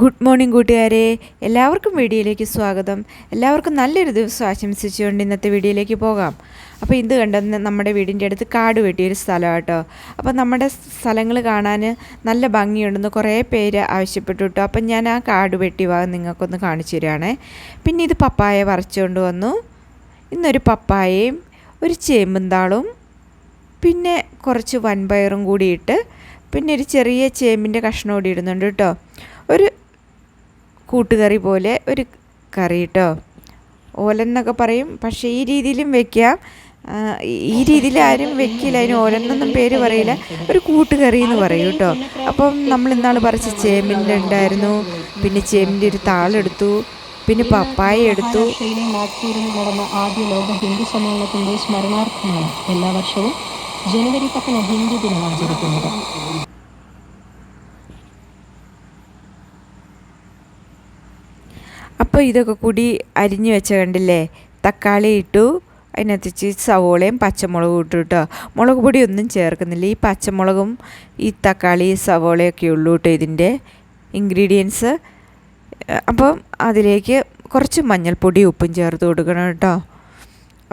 Good morning കൂട്ടുകാരെ എല്ലാവർക്കും വീഡിയോയിലേക്ക് സ്വാഗതം എല്ലാവർക്കും നല്ലൊരു ദിവസം ആശംസിച്ചുകൊണ്ട് ഇന്നത്തെ വീഡിയോയിലേക്ക് പോകാം അപ്പോൾ ഇത് കണ്ടെന്ന് നമ്മുടെ വീടിൻ്റെ അടുത്ത് കാട് വെട്ടിയൊരു സ്ഥലമാണ് കേട്ടോ അപ്പോൾ നമ്മുടെ സ്ഥലങ്ങൾ കാണാൻ നല്ല ഭംഗിയുണ്ടെന്ന് കുറേ പേര് ആവശ്യപ്പെട്ടു കേട്ടോ അപ്പം ഞാൻ ആ കാട് വെട്ടി ഭാഗം നിങ്ങൾക്കൊന്ന് കാണിച്ചു തരികയാണേ പിന്നെ ഇത് പപ്പായ വറച്ചുകൊണ്ട് വന്നു ഇന്നൊരു പപ്പായയും ഒരു ചേമ്പന്താളും പിന്നെ കുറച്ച് വൻപയറും കൂടിയിട്ട് പിന്നെ ഒരു ചെറിയ ചേമ്പിൻ്റെ കഷ്ണം കൂടി ഇടുന്നുണ്ട് കേട്ടോ ഒരു കൂട്ടുകറി പോലെ ഒരു കറി കേട്ടോ ഓലൻ പറയും പക്ഷേ ഈ രീതിയിലും വെക്കാം ഈ രീതിയിൽ ആരും വെക്കില്ല അതിന് ഓരോന്നൊന്നും പേര് പറയില്ല ഒരു കൂട്ടുകറി എന്ന് പറയും കേട്ടോ അപ്പം നമ്മൾ ഇന്നാൾ പറിച്ച ചേമ്പിൻ്റെ ഉണ്ടായിരുന്നു പിന്നെ ചേമ്പിൻ്റെ ഒരു താളെടുത്തു പിന്നെ പപ്പായ എടുത്തു നടന്ന ആദ്യ ലോക ഹിന്ദു സമ്മേളനത്തിന്റെ സ്മരണാർത്ഥമാണ് എല്ലാ വർഷവും ജനുവരി പത്തിന് ഹിന്ദി ദിനം ആചരിക്കുന്നത് അപ്പോൾ ഇതൊക്കെ കൂടി അരിഞ്ഞ് വെച്ച കണ്ടില്ലേ തക്കാളി ഇട്ടു അതിനകത്ത് സവോളയും പച്ചമുളകും ഇട്ടു കേട്ടോ മുളക് പൊടി ഒന്നും ചേർക്കുന്നില്ല ഈ പച്ചമുളകും ഈ തക്കാളി സവോളയൊക്കെ ഉള്ളൂ കേട്ടോ ഇതിൻ്റെ ഇൻഗ്രീഡിയൻസ് അപ്പം അതിലേക്ക് കുറച്ച് മഞ്ഞൾപ്പൊടി ഉപ്പും ചേർത്ത് കൊടുക്കണം കേട്ടോ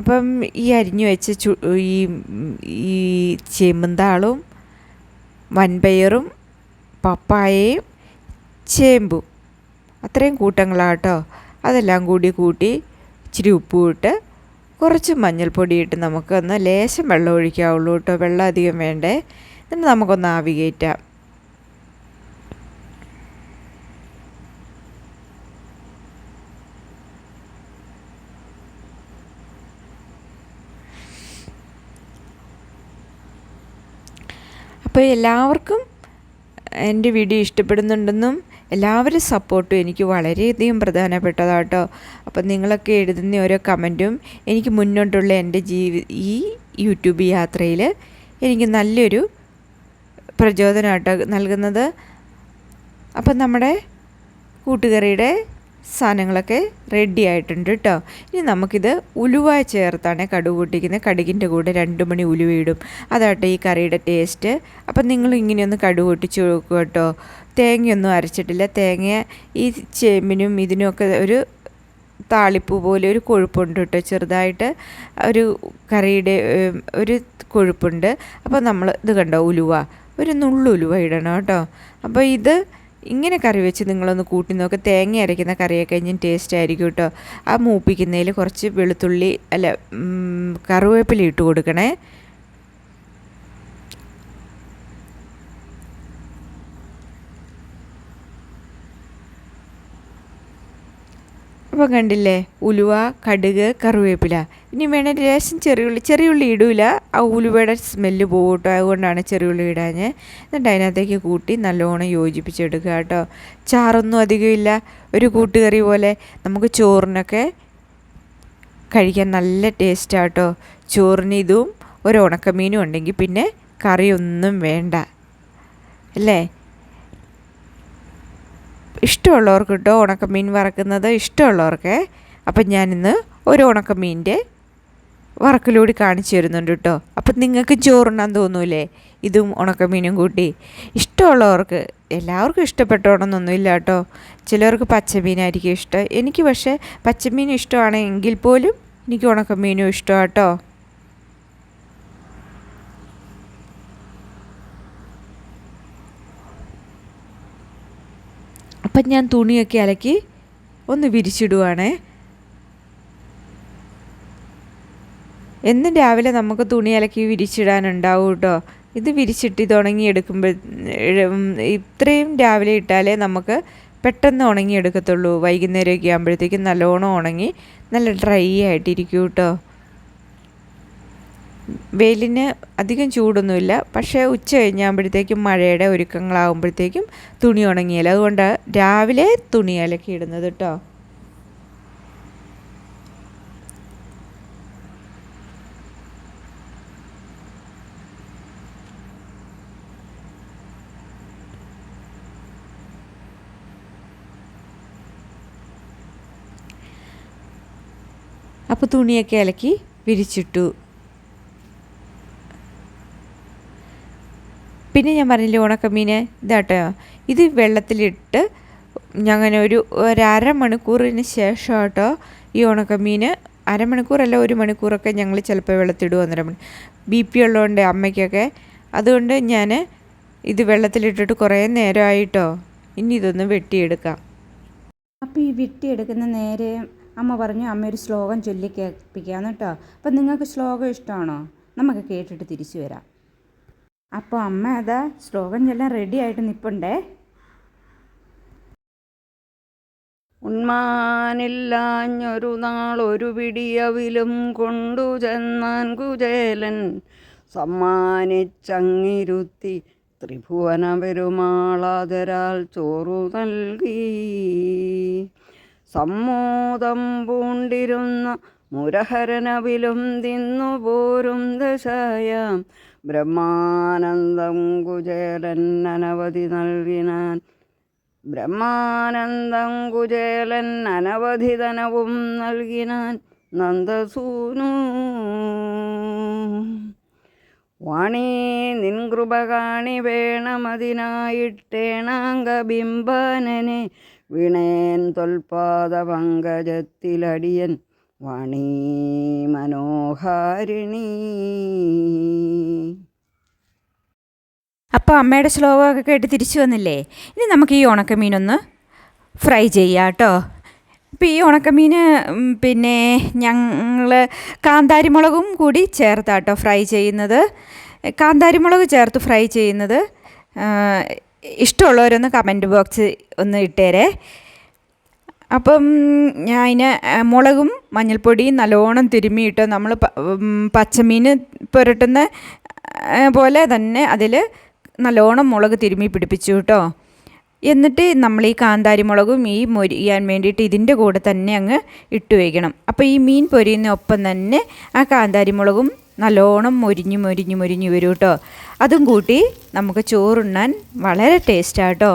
അപ്പം ഈ അരിഞ്ഞു വെച്ച ചു ഈ ഈ ചേമ്പന്താളും വൻപയറും പപ്പായയും ചേമ്പും അത്രയും കൂട്ടങ്ങളാട്ടോ അതെല്ലാം കൂടി കൂട്ടി ഇച്ചിരി ഉപ്പും ഇട്ട് കുറച്ച് മഞ്ഞൾപ്പൊടിയിട്ട് നമുക്കൊന്ന് ലേശം വെള്ളം ഒഴിക്കാവുള്ളൂ കേട്ടോ വെള്ളം അധികം വേണ്ടേ എന്നിട്ട് നമുക്കൊന്ന് ആവി കയറ്റാം അപ്പോൾ എല്ലാവർക്കും എൻ്റെ വീഡിയോ ഇഷ്ടപ്പെടുന്നുണ്ടെന്നും എല്ലാവരും സപ്പോർട്ടും എനിക്ക് വളരെയധികം പ്രധാനപ്പെട്ടതാട്ടോ അപ്പം നിങ്ങളൊക്കെ എഴുതുന്ന ഓരോ കമൻറ്റും എനിക്ക് മുന്നോട്ടുള്ള എൻ്റെ ജീവി ഈ യൂട്യൂബ് യാത്രയിൽ എനിക്ക് നല്ലൊരു പ്രചോദനമാട്ടോ നൽകുന്നത് അപ്പം നമ്മുടെ കൂട്ടുകറിയുടെ സാധനങ്ങളൊക്കെ റെഡി ആയിട്ടുണ്ട് കേട്ടോ ഇനി നമുക്കിത് ഉലുവ ചേർത്താണ് കടുക് പൊട്ടിക്കുന്നത് കടുകിൻ്റെ കൂടെ രണ്ട് മണി ഉലുവയിടും അതാട്ടെ ഈ കറിയുടെ ടേസ്റ്റ് അപ്പം നിങ്ങൾ ഇങ്ങനെയൊന്ന് കടുക് പൊട്ടിച്ച് നോക്കുക കേട്ടോ തേങ്ങയൊന്നും അരച്ചിട്ടില്ല തേങ്ങ ഈ ചേമ്പിനും ഇതിനുമൊക്കെ ഒരു താളിപ്പ് പോലെ ഒരു കൊഴുപ്പുണ്ട് കേട്ടോ ചെറുതായിട്ട് ഒരു കറിയുടെ ഒരു കൊഴുപ്പുണ്ട് അപ്പോൾ നമ്മൾ ഇത് കണ്ടോ ഉലുവ ഒരു നുള്ളുലുവ ഇടണം കേട്ടോ അപ്പോൾ ഇത് ഇങ്ങനെ കറി വെച്ച് നിങ്ങളൊന്ന് കൂട്ടി നോക്കുക തേങ്ങ അരയ്ക്കുന്ന കറിയൊക്കെ ഞാൻ ടേസ്റ്റ് ആയിരിക്കും കേട്ടോ ആ മൂപ്പിക്കുന്നതിൽ കുറച്ച് വെളുത്തുള്ളി അല്ല കറിവേപ്പില ഇട്ട് കൊടുക്കണേ അപ്പോൾ കണ്ടില്ലേ ഉലുവ കടുക് കറിവേപ്പില ഇനി വേണേൽ ലേശം ചെറിയുള്ളി ചെറിയുള്ളി ഇടൂല ആ ഉലുവയുടെ സ്മെല്ല് പോകട്ടോ അതുകൊണ്ടാണ് ചെറിയുള്ളി ഇടാഞ്ഞ് എന്നിട്ട് അതിനകത്തേക്ക് കൂട്ടി നല്ലോണം യോജിപ്പിച്ചെടുക്കുക കേട്ടോ ചാറൊന്നും അധികമില്ല ഒരു കൂട്ടുകറി പോലെ നമുക്ക് ചോറിനൊക്കെ കഴിക്കാൻ നല്ല ടേസ്റ്റാട്ടോ ചോറിന് ഇതും ഒരു ഉണക്കമീനും ഉണ്ടെങ്കിൽ പിന്നെ കറിയൊന്നും വേണ്ട അല്ലേ ഇഷ്ടമുള്ളവർക്ക് കേട്ടോ ഉണക്കമീൻ വറക്കുന്നത് ഇഷ്ടമുള്ളവർക്ക് അപ്പം ഞാനിന്ന് ഒരു ഉണക്കമീൻ്റെ വറക്കിലൂടെ കാണിച്ചു തരുന്നുണ്ട് കേട്ടോ അപ്പം നിങ്ങൾക്ക് ചോറുണ്ണാൻ തോന്നൂലേ ഇതും ഉണക്കമീനും കൂട്ടി ഇഷ്ടമുള്ളവർക്ക് എല്ലാവർക്കും ഇഷ്ടപ്പെട്ടോണമെന്നൊന്നുമില്ല കേട്ടോ ചിലർക്ക് പച്ചമീനായിരിക്കും ഇഷ്ടം എനിക്ക് പക്ഷേ പച്ചമീൻ ഇഷ്ടമാണ് എങ്കിൽ പോലും എനിക്ക് ഉണക്കമീനും ഇഷ്ടമാണ് കേട്ടോ അപ്പം ഞാൻ തുണിയൊക്കെ അലക്കി ഒന്ന് വിരിച്ചിടുവാണേ എന്നും രാവിലെ നമുക്ക് തുണി അലക്കി വിരിച്ചിടാനുണ്ടാവും കേട്ടോ ഇത് വിരിച്ചിട്ട് ഇത് ഉണങ്ങിയെടുക്കുമ്പോൾ ഇത്രയും രാവിലെ ഇട്ടാലേ നമുക്ക് പെട്ടെന്ന് ഉണങ്ങിയെടുക്കത്തുള്ളൂ വൈകുന്നേരമൊക്കെ ആകുമ്പോഴത്തേക്കും നല്ലോണം ഉണങ്ങി നല്ല ഡ്രൈ ആയിട്ടിരിക്കും കേട്ടോ വെയിലിന് അധികം ചൂടൊന്നുമില്ല പക്ഷേ ഉച്ച കഴിഞ്ഞാകുമ്പോഴത്തേക്കും മഴയുടെ ഒരുക്കങ്ങളാകുമ്പോഴത്തേക്കും തുണി ഉണങ്ങിയില്ല അതുകൊണ്ട് രാവിലെ തുണി അലക്കി ഇടുന്നത് കേട്ടോ അപ്പോൾ തുണിയൊക്കെ അലക്കി വിരിച്ചിട്ടു പിന്നെ ഞാൻ പറഞ്ഞില്ലേ ഉണക്കമീൻ ഇതാട്ടോ ഇത് വെള്ളത്തിലിട്ട് ഞങ്ങനെ ഒരു ഒരു അരമണിക്കൂറിന് ശേഷം കേട്ടോ ഈ ഉണക്കമീൻ അരമണിക്കൂറല്ല ഒരു മണിക്കൂറൊക്കെ ഞങ്ങൾ ചിലപ്പോൾ വെള്ളത്തിടും ഒന്നര മണി ബി പി ഉള്ളതുകൊണ്ട് അമ്മയ്ക്കൊക്കെ അതുകൊണ്ട് ഞാൻ ഇത് വെള്ളത്തിലിട്ടിട്ട് കുറേ നേരമായിട്ടോ ഇനി ഇതൊന്ന് വെട്ടിയെടുക്കാം അപ്പോൾ ഈ വെട്ടിയെടുക്കുന്ന നേരെ അമ്മ പറഞ്ഞു അമ്മ ഒരു ശ്ലോകം ചൊല്ലി കേൾപ്പിക്കാന്ന് കേട്ടോ അപ്പം നിങ്ങൾക്ക് ശ്ലോകം ഇഷ്ടമാണോ നമുക്ക് കേട്ടിട്ട് തിരിച്ചു വരാം അപ്പോൾ അമ്മ അതാ സ്ലോഗൻ എല്ലാം റെഡി ആയിട്ട് നിൽപ്പുണ്ടേ ഉന്മാനില്ലാഞ്ഞൊരു നാളൊരു പിടിയവിലും കൊണ്ടു ചെന്നാൻ കുചേലൻ സമ്മാനിച്ചങ്ങിരുത്തി ത്രിഭുവന പെരുമാളാതരാൽ ചോറു നൽകി സമ്മോദം പൂണ്ടിരുന്ന മുരഹരനവിലും തിന്നുപോരും ദശായാം ബ്രഹ്മാനന്ദം കുചേരൻ അനവധി നൽകിനാൻ ബ്രഹ്മാനന്ദം കുചേലൻ അനവധി ധനവും നൽകിനാൻ നന്ദസൂനു വാണി നിൻ കൃപ കാണി വേണമതിനായിട്ടേണാംഗബിംബനെ വിണേൻ തൊൽപാദ പങ്കജത്തിലടിയൻ വണീ മനോഹാരിണി അപ്പോൾ അമ്മയുടെ ശ്ലോകമൊക്കെ കേട്ട് തിരിച്ചു വന്നില്ലേ ഇനി നമുക്ക് ഈ ഉണക്കമീനൊന്ന് ഫ്രൈ ചെയ്യാം കേട്ടോ ഇപ്പോൾ ഈ ഉണക്കമീൻ പിന്നെ ഞങ്ങൾ കാന്താരിമുളകും കൂടി കേട്ടോ ഫ്രൈ ചെയ്യുന്നത് കാന്താരിമുളക് ചേർത്ത് ഫ്രൈ ചെയ്യുന്നത് ഇഷ്ടമുള്ളവരൊന്ന് കമൻറ്റ് ബോക്സ് ഒന്ന് ഇട്ടേരേ അപ്പം ഞാൻ അതിന് മുളകും മഞ്ഞൾപ്പൊടിയും നല്ലോണം തിരുമ്മിയിട്ട് നമ്മൾ പച്ചമീൻ പുരട്ടുന്ന പോലെ തന്നെ അതിൽ നല്ലോണം മുളക് തിരുമ്മി പിടിപ്പിച്ചു കേട്ടോ എന്നിട്ട് നമ്മൾ ഈ കാന്താരി മുളകും ഈ മൊരിയാൻ വേണ്ടിയിട്ട് ഇതിൻ്റെ കൂടെ തന്നെ അങ്ങ് ഇട്ട് വയ്ക്കണം അപ്പോൾ ഈ മീൻ പൊരിയുന്നൊപ്പം ഒപ്പം തന്നെ ആ കാന്താരി മുളകും നല്ലോണം മൊരിഞ്ഞ് മൊരിഞ്ഞ് മൊരിഞ്ഞ് വരും കേട്ടോ അതും കൂട്ടി നമുക്ക് ചോറുണ്ണാൻ വളരെ ടേസ്റ്റാട്ടോ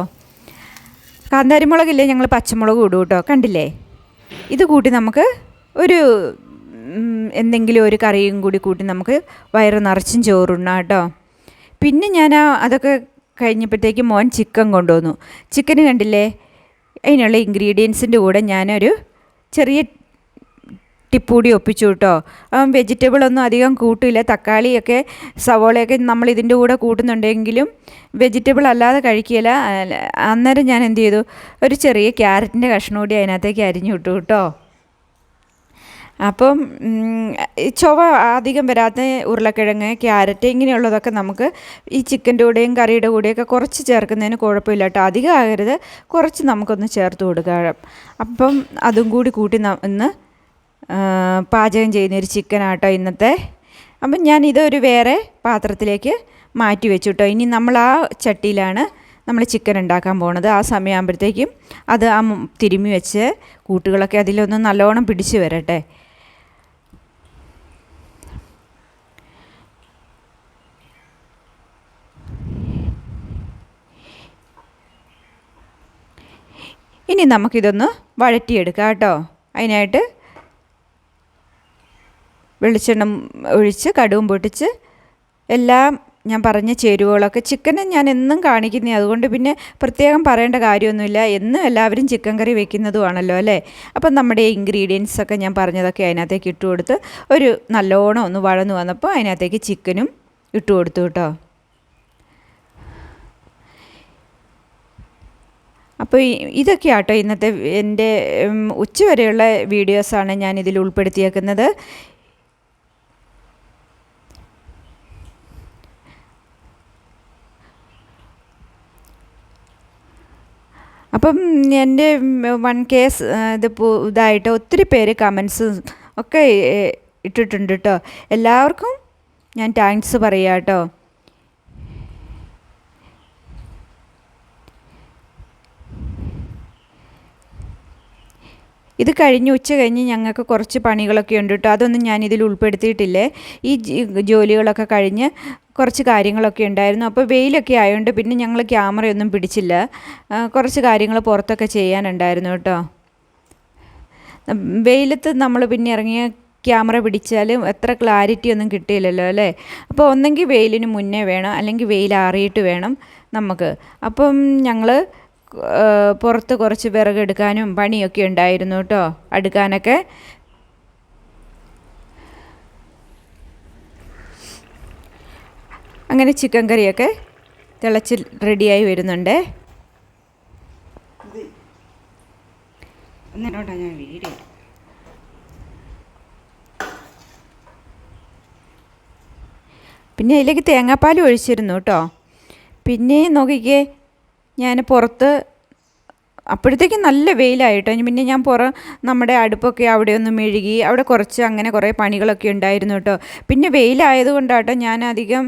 കാന്താരിമുളകില്ലേ ഞങ്ങൾ പച്ചമുളക് ഇടും കേട്ടോ കണ്ടില്ലേ ഇത് കൂട്ടി നമുക്ക് ഒരു എന്തെങ്കിലും ഒരു കറിയും കൂടി കൂട്ടി നമുക്ക് വയറ് നിറച്ചും ചോറുണ്ണാം കേട്ടോ പിന്നെ ഞാൻ അതൊക്കെ കഴിഞ്ഞപ്പോഴത്തേക്ക് മോൻ ചിക്കൻ കൊണ്ടുവന്നു ചിക്കന് കണ്ടില്ലേ അതിനുള്ള ഇൻഗ്രീഡിയൻസിൻ്റെ കൂടെ ഞാനൊരു ചെറിയ ടിപ്പൂടി ഒപ്പിച്ചു കേട്ടോ വെജിറ്റബിൾ ഒന്നും അധികം കൂട്ടില്ല തക്കാളിയൊക്കെ സവോളയൊക്കെ നമ്മൾ ഇതിൻ്റെ കൂടെ കൂട്ടുന്നുണ്ടെങ്കിലും വെജിറ്റബിൾ അല്ലാതെ കഴിക്കില്ല അന്നേരം ഞാൻ എന്ത് ചെയ്തു ഒരു ചെറിയ ക്യാരറ്റിൻ്റെ കഷ്ണം കൂടി അതിനകത്തേക്ക് അരിഞ്ഞു വിട്ടു കേട്ടോ അപ്പം ചൊവ അധികം വരാത്ത ഉരുളക്കിഴങ്ങ് ക്യാരറ്റ് ഇങ്ങനെയുള്ളതൊക്കെ നമുക്ക് ഈ ചിക്കൻ്റെ കൂടെയും കറിയുടെ കൂടെയൊക്കെ കുറച്ച് ചേർക്കുന്നതിന് കുഴപ്പമില്ല കേട്ടോ അധികം ആകരുത് കുറച്ച് നമുക്കൊന്ന് ചേർത്ത് കൊടുക്കാം അപ്പം അതും കൂടി കൂട്ടി ഒന്ന് പാചകം ചെയ്യുന്ന ചെയ്യുന്നൊരു ചിക്കനാട്ടോ ഇന്നത്തെ അപ്പം ഞാൻ ഇതൊരു വേറെ പാത്രത്തിലേക്ക് മാറ്റി വെച്ചു കേട്ടോ ഇനി നമ്മൾ ആ ചട്ടിയിലാണ് നമ്മൾ ചിക്കൻ ഉണ്ടാക്കാൻ പോണത് ആ സമയമാകുമ്പോഴത്തേക്കും അത് ആ തിരുമ്മി വെച്ച് കൂട്ടുകളൊക്കെ അതിലൊന്ന് നല്ലോണം പിടിച്ച് വരട്ടെ ഇനി നമുക്കിതൊന്ന് വഴറ്റിയെടുക്കാം കേട്ടോ അതിനായിട്ട് വെളിച്ചെണ്ണ ഒഴിച്ച് കടുവും പൊട്ടിച്ച് എല്ലാം ഞാൻ പറഞ്ഞ ചേരുവകളൊക്കെ ചിക്കനെ ഞാൻ എന്നും കാണിക്കുന്നേ അതുകൊണ്ട് പിന്നെ പ്രത്യേകം പറയേണ്ട കാര്യമൊന്നുമില്ല എന്നും എല്ലാവരും ചിക്കൻ കറി വെക്കുന്നതുമാണല്ലോ അല്ലേ അപ്പം നമ്മുടെ ഇൻഗ്രീഡിയൻസൊക്കെ ഞാൻ പറഞ്ഞതൊക്കെ അതിനകത്തേക്ക് ഇട്ട് കൊടുത്ത് ഒരു നല്ലോണം ഒന്ന് വഴന്നു വന്നപ്പോൾ അതിനകത്തേക്ക് ചിക്കനും ഇട്ട് കൊടുത്തു കേട്ടോ അപ്പോൾ ഇതൊക്കെ ആട്ടോ ഇന്നത്തെ എൻ്റെ ഉച്ചവരെയുള്ള വീഡിയോസാണ് ഞാൻ ഇതിൽ ഉൾപ്പെടുത്തിയേക്കുന്നത് അപ്പം എൻ്റെ വൺ കേസ് ഇത് ഇതായിട്ട് ഒത്തിരി പേര് കമൻസ് ഒക്കെ ഇട്ടിട്ടുണ്ട് കേട്ടോ എല്ലാവർക്കും ഞാൻ താങ്ക്സ് പറയാം കേട്ടോ ഇത് കഴിഞ്ഞ് ഉച്ച കഴിഞ്ഞ് ഞങ്ങൾക്ക് കുറച്ച് പണികളൊക്കെ ഉണ്ട് കേട്ടോ അതൊന്നും ഞാൻ ഉൾപ്പെടുത്തിയിട്ടില്ലേ ഈ ജോലികളൊക്കെ കഴിഞ്ഞ് കുറച്ച് കാര്യങ്ങളൊക്കെ ഉണ്ടായിരുന്നു അപ്പോൾ വെയിലൊക്കെ ആയതുകൊണ്ട് പിന്നെ ഞങ്ങൾ ക്യാമറയൊന്നും പിടിച്ചില്ല കുറച്ച് കാര്യങ്ങൾ പുറത്തൊക്കെ ചെയ്യാനുണ്ടായിരുന്നു കേട്ടോ വെയിലത്ത് നമ്മൾ പിന്നെ ഇറങ്ങിയ ക്യാമറ പിടിച്ചാലും എത്ര ക്ലാരിറ്റി ഒന്നും കിട്ടിയില്ലല്ലോ അല്ലേ അപ്പോൾ ഒന്നെങ്കിൽ വെയിലിന് മുന്നേ വേണം അല്ലെങ്കിൽ വെയിൽ ആറിയിട്ട് വേണം നമുക്ക് അപ്പം ഞങ്ങൾ പുറത്ത് കുറച്ച് വിറകെടുക്കാനും പണിയൊക്കെ ഉണ്ടായിരുന്നു കേട്ടോ അടുക്കാനൊക്കെ അങ്ങനെ ചിക്കൻ കറിയൊക്കെ തിളച്ച് റെഡിയായി വരുന്നുണ്ട് ഞാൻ വീഡിയോ പിന്നെ അതിലേക്ക് തേങ്ങാപ്പാൽ ഒഴിച്ചിരുന്നു കേട്ടോ പിന്നെ നോക്കിക്കേ ഞാൻ പുറത്ത് അപ്പോഴത്തേക്കും നല്ല വെയിലായിട്ടോ പിന്നെ ഞാൻ പുറം നമ്മുടെ അടുപ്പൊക്കെ അവിടെ ഒന്ന് മെഴുകി അവിടെ കുറച്ച് അങ്ങനെ കുറേ പണികളൊക്കെ ഉണ്ടായിരുന്നു കേട്ടോ പിന്നെ വെയിലായതുകൊണ്ടാട്ടോ ഞാൻ അധികം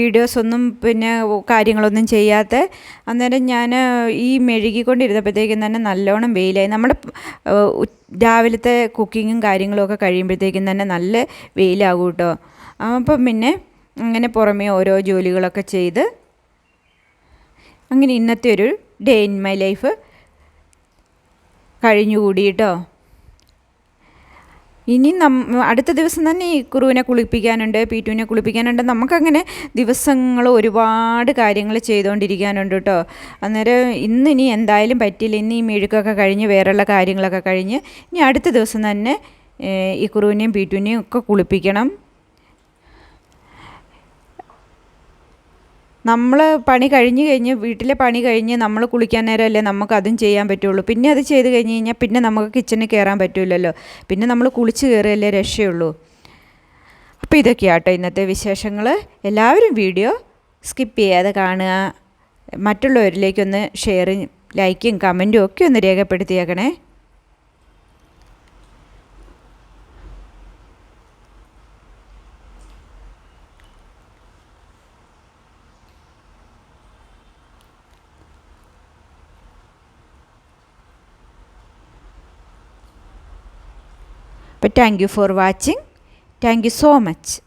വീഡിയോസൊന്നും പിന്നെ കാര്യങ്ങളൊന്നും ചെയ്യാത്ത അന്നേരം ഞാൻ ഈ മെഴുകിക്കൊണ്ടിരുന്നപ്പോഴത്തേക്കും തന്നെ നല്ലോണം വെയിലായി നമ്മുടെ രാവിലത്തെ കുക്കിങ്ങും കാര്യങ്ങളൊക്കെ കഴിയുമ്പോഴത്തേക്കും തന്നെ നല്ല വെയിലാകും കേട്ടോ അപ്പം പിന്നെ അങ്ങനെ പുറമേ ഓരോ ജോലികളൊക്കെ ചെയ്ത് അങ്ങനെ ഇന്നത്തെ ഒരു ഡേ ഇൻ മൈ ലൈഫ് കഴിഞ്ഞുകൂടിയിട്ടോ ഇനി നം അടുത്ത ദിവസം തന്നെ ഈ കുറുവിനെ കുളിപ്പിക്കാനുണ്ട് പീറ്റുവിനെ കുളിപ്പിക്കാനുണ്ട് നമുക്കങ്ങനെ ദിവസങ്ങൾ ഒരുപാട് കാര്യങ്ങൾ ചെയ്തുകൊണ്ടിരിക്കാനുണ്ട് കേട്ടോ അന്നേരം ഇന്ന് ഇനി എന്തായാലും പറ്റില്ല ഇന്ന് ഈ മെഴുക്കൊക്കെ കഴിഞ്ഞ് വേറെയുള്ള കാര്യങ്ങളൊക്കെ കഴിഞ്ഞ് ഇനി അടുത്ത ദിവസം തന്നെ ഈ കുറുവിനെയും പീറ്റുവിനെയും ഒക്കെ കുളിപ്പിക്കണം നമ്മൾ പണി കഴിഞ്ഞ് കഴിഞ്ഞ് വീട്ടിലെ പണി കഴിഞ്ഞ് നമ്മൾ കുളിക്കാൻ നേരമല്ലേ നമുക്ക് അതും ചെയ്യാൻ പറ്റുള്ളൂ പിന്നെ അത് ചെയ്ത് കഴിഞ്ഞ് കഴിഞ്ഞാൽ പിന്നെ നമുക്ക് കിച്ചണിൽ കയറാൻ പറ്റില്ലല്ലോ പിന്നെ നമ്മൾ കുളിച്ച് കയറിയല്ലേ രക്ഷയുള്ളൂ അപ്പോൾ ഇതൊക്കെയാട്ടോ ഇന്നത്തെ വിശേഷങ്ങൾ എല്ലാവരും വീഡിയോ സ്കിപ്പ് ചെയ്യാതെ കാണുക മറ്റുള്ളവരിലേക്കൊന്ന് ഷെയറും ലൈക്കും കമൻറ്റും ഒക്കെ ഒന്ന് രേഖപ്പെടുത്തിയേക്കണേ Thank you for watching. Thank you so much.